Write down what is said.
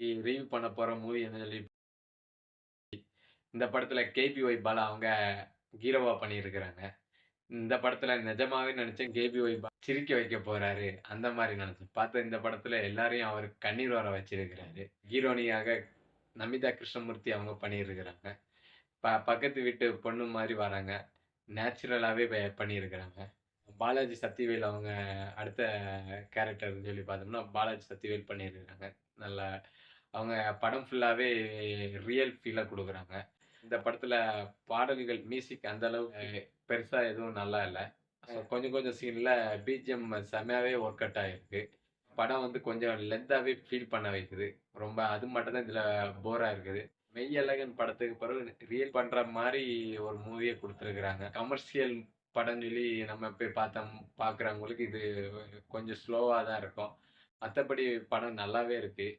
Review பண்ண போற movie என்ன சொல்லி இந்த படத்துல கேபிஒய் பாலா அவங்க ஹீரோவா பண்ணியிருக்கிறாங்க. இந்த படத்துல நிஜமாவே நெனச்சேன் கேபிஒய் பாலா சிரிக்க வைக்க போறாரு. அந்த மாதிரி நினச்சேன் பார்த்தா இந்த படத்துல எல்லாரையும் அவர் கண்ணீர் வர வச்சிருக்கிறாரு. ஹீரோனியாக நமிதா கிருஷ்ணமூர்த்தி அவங்க பண்ணியிருக்கிறாங்க. ப பக்கத்து வீட்டு பொண்ணு மாதிரி வராங்க. நேச்சுரலாகவே ப பண்ணியிருக்கிறாங்க. பாலாஜி சக்திவேல் அவங்க அடுத்த கேரக்டர்ன்னு சொல்லி பார்த்தோம்னா, பாலாஜி சக்திவேல் பண்ணியிருக்கிறாங்க. நல்லா அவங்க படம் ஃபுல்லாவே ரியல் ஃபீலா குடுக்குறாங்க. இந்த படத்துல பாடல்கள், மியூசிக் அந்த அளவுக்கு பெருசா எதுவும் நல்லா இல்ல. கொஞ்சம் கொஞ்சம் சீன்ல பிஜிஎம் செம்மையாவே ஒர்க் அவுட் ஆயிருக்கு. படம் வந்து கொஞ்சம் லென்த்தாவே ஃபீல் பண்ண வைக்குது. ரொம்ப அது மட்டும் தான் இதுல போரா இருக்குது. மெய்யழகன் படத்துக்கு பிறகு ரியல் பண்ற மாரி ஒரு மூவிய குடுத்துருக்காங்க. கமர்ஷியல் படம்னு சொல்லி நம்ம போய் பார்த்தோம் பார்க்குறவங்களுக்கு இது கொஞ்சம் ஸ்லோவாக தான் இருக்கும். மற்றபடி படம் நல்லாவே இருக்குது